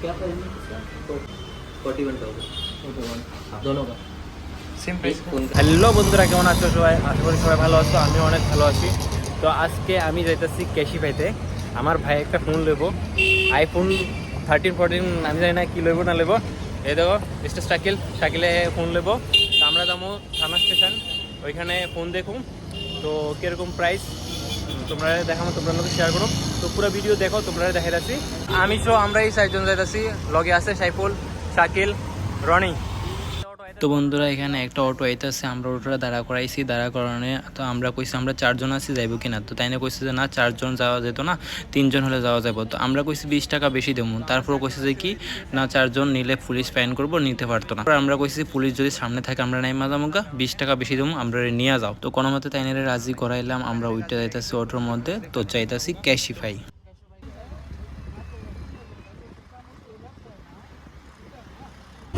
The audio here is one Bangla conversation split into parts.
क्या प्राइस है इसका फोर्टी वन थाउजेंड दोनों का সেম প্রাইস फोन का হ্যালো বন্ধুরা কেমন আছো সবাই আশা করি সবাই ভালো আছো আমিও অনেক ভালো আছি তো আজকে আমি যাইতেছি ক্যাশিফাইতে আমার ভাই একটা ফোন নেবো আইফোন থার্টিন ফোরটিন আমি জানি না কী লইব না নেবো এই দেখো মিস্টার শাকিল শাকিলে ফোন নেবো তো আমরা যাবো থানা স্টেশন ওইখানে ফোন দেখুন তো কীরকম প্রাইস তোমরা দেখাবো তোমরা লোক শেয়ার করো। তো পুরো ভিডিও দেখো, তোমরা দেখাই যাচ্ছি আমি তো আমরা এই চারজন যাইতাছি। লগে আছে সাইফুল, শাকিল, রনি। তো বন্ধুরা, এখানে একটা অটো আইতেছে, আমরা অটোটা দাঁড়া করাইছি। দাঁড়া করানো তো আমরা কইছি, আমরা চারজন আছি, যাইব কিনা? তো তাই না কইছে যে, না, চারজন যাওয়া যেত না, তিনজন হলে যাওয়া যাব তো আমরা কইছি, বিশ টাকা বেশি দেবো। তারপর কইছে যে, কি? না, চারজন নিলে পুলিশ ফাইন করব, নিতে পারতো না। আমরা কইছি, পুলিশ যদি সামনে থাকে, আমরা নাই মাজামুগা, বিশ টাকা বেশি দেবো, আমরা নিয়ে যাও। তো কোনো মতে তাই রাজি করাইলাম, আমরা ওইটা যাইতেছি অটোর মধ্যে, তো চাইতেছি ক্যাশিফাই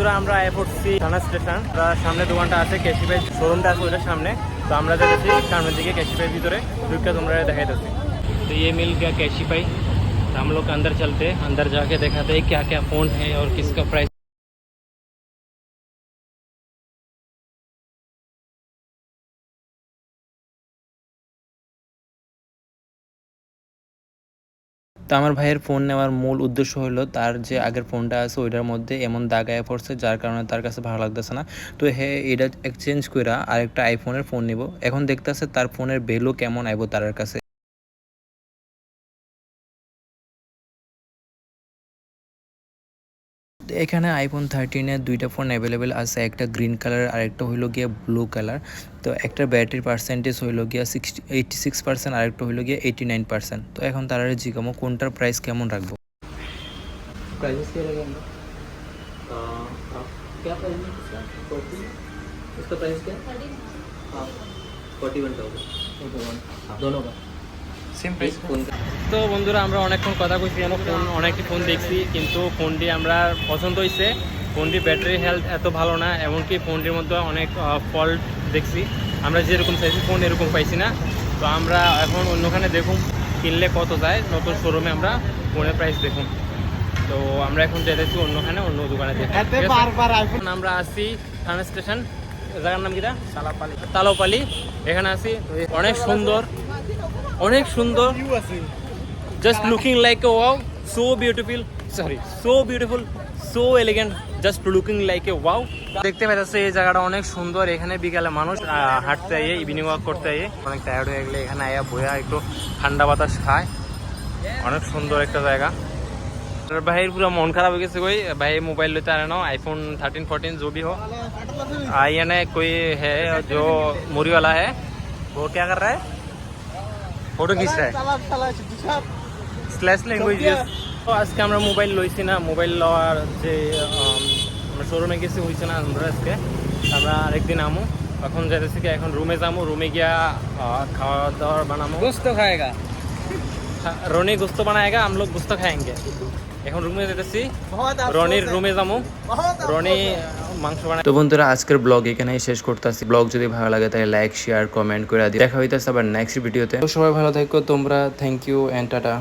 বন্ধুরা আমরা আয় পড়ছি থানা স্টেশন তার সামনে দোকানটা আছে ক্যাশিফাই শোরুমটা আছে ওইটার সামনে তো আমরা যাচ্ছি সামনের দিকে ক্যাশিফাই ভিতরে ঢুকে তোমরা দেখাই যাচ্ছি तो ये मिल गया कैशिफाई तो हम लोग अंदर चलते हैं अंदर जाके दिखाते हैं क्या क्या फ़ोन है और किसका प्राइस তো আমার ভাইয়ের ফোন নেওয়ার মূল উদ্দেশ্য হলো তার যে আগের ফোনটা আছে ওইটার মধ্যে এমন দাগ আয়া পড়ছে যার কারণে তার কাছে ভালো লাগতেছে না। তো হে, এটা এক্সচেঞ্জ করে আরেকটা আইফোনের ফোন নিব। এখন দেখতেছে তার ফোনের ভ্যালু কেমন আইব তার কাছে। তো এখানে আইফোন থার্টিনের দুইটা ফোন অ্যাভেলেবেল আছে একটা গ্রিন কালার আর একটা হইলো গিয়ে ব্লু কালার তো একটা ব্যাটারি পার্সেন্টেজ হইলো গিয়া সিক্সটি এইটটি সিক্স পার্সেন্ট আর একটা হইলো গিয়া এইটি নাইন পার্সেন্ট তো এখন তারা জিজ্ঞামো কোনটার প্রাইস কেমন রাখবো प्राइस क्या रहेगा आप क्या प्राइस है इसका फोर्टी इसका प्राइस क्या हाँ फोर्टी वन थाउजेंड दोनों का তো বন্ধুরা আমরা অনেকক্ষণ কথা কইছি যেন ফোন অনেকটি ফোন দেখছি কিন্তু ফোনটি আমরা পছন্দ হয়েছে ফোনটির ব্যাটারি হেলথ এত ভালো না এমনকি ফোনটির মধ্যে অনেক ফল্ট দেখছি। আমরা যেরকম চাইছি ফোন এরকম পাইছি না। তো আমরা এখন অন্যখানে দেখুন কিনলে কত যায় নতুন শোরুমে আমরা ফোনের প্রাইস দেখুন। তো আমরা এখন যেতেছি অন্যখানে অন্য দোকানে দেখুন আমরা আসি থানা স্টেশন জায়গার নাম কিটা তালাপালি। তালাপালি। এখানে আসি অনেক সুন্দর। অনেক সুন্দর just looking like a wow so beautiful sorry so beautiful so elegant just looking like a wow দেখতে পাচ্ছি এই জায়গাটা অনেক সুন্দর এখানে বিকালে মানুষ আহ, হাঁটতে আইয়ে ইভিনিং ওয়াক করতে আইয়ে অনেক টায়ার্ড হয়ে গেলে এখানে আয়া বইয়া একটু ঠান্ডা বাতাস খায় অনেক সুন্দর একটা জায়গা और भाई पूरा मन खराब हो गया कोई भाई मोबाइल लेता है ना आईफोन थर्टीन फोर्टीन जो भी हो आई ने कोई है जो मुरी वाला है वो क्या कर रहा है ফটো খিচ স্ল্যাশ তো আজকে আমরা মোবাইল লইছি না মোবাইল লওয়ার যে আমরা শোরুমে গেছি হয়েছে না আমরা আজকে। আমরা আরেকদিন আমো। এখন যেতেছি কি এখন রুমে যাব রুমে গিয়া খাওয়া দাওয়ার বানাবো গুস্ত খায়গা। হ্যাঁ, রনি গুস্ত বানায়গা আমলোক গুস্ত খায়েঙ্গে। এখন রুমে যেতেছি। রনির রুমে যাব। রনি মাংস বানাই তো বন্ধুরা আজকের ব্লগ এখানেই শেষ করতেছি। ব্লগ যদি ভালো লাগে তাহলে লাইক শেয়ার কমেন্ট করে দিই দেখা হইতেছে আবার নেক্সট ভিডিওতে তো। সবাই ভালো থাকো তোমরা থ্যাংক ইউ এন্ড টাটা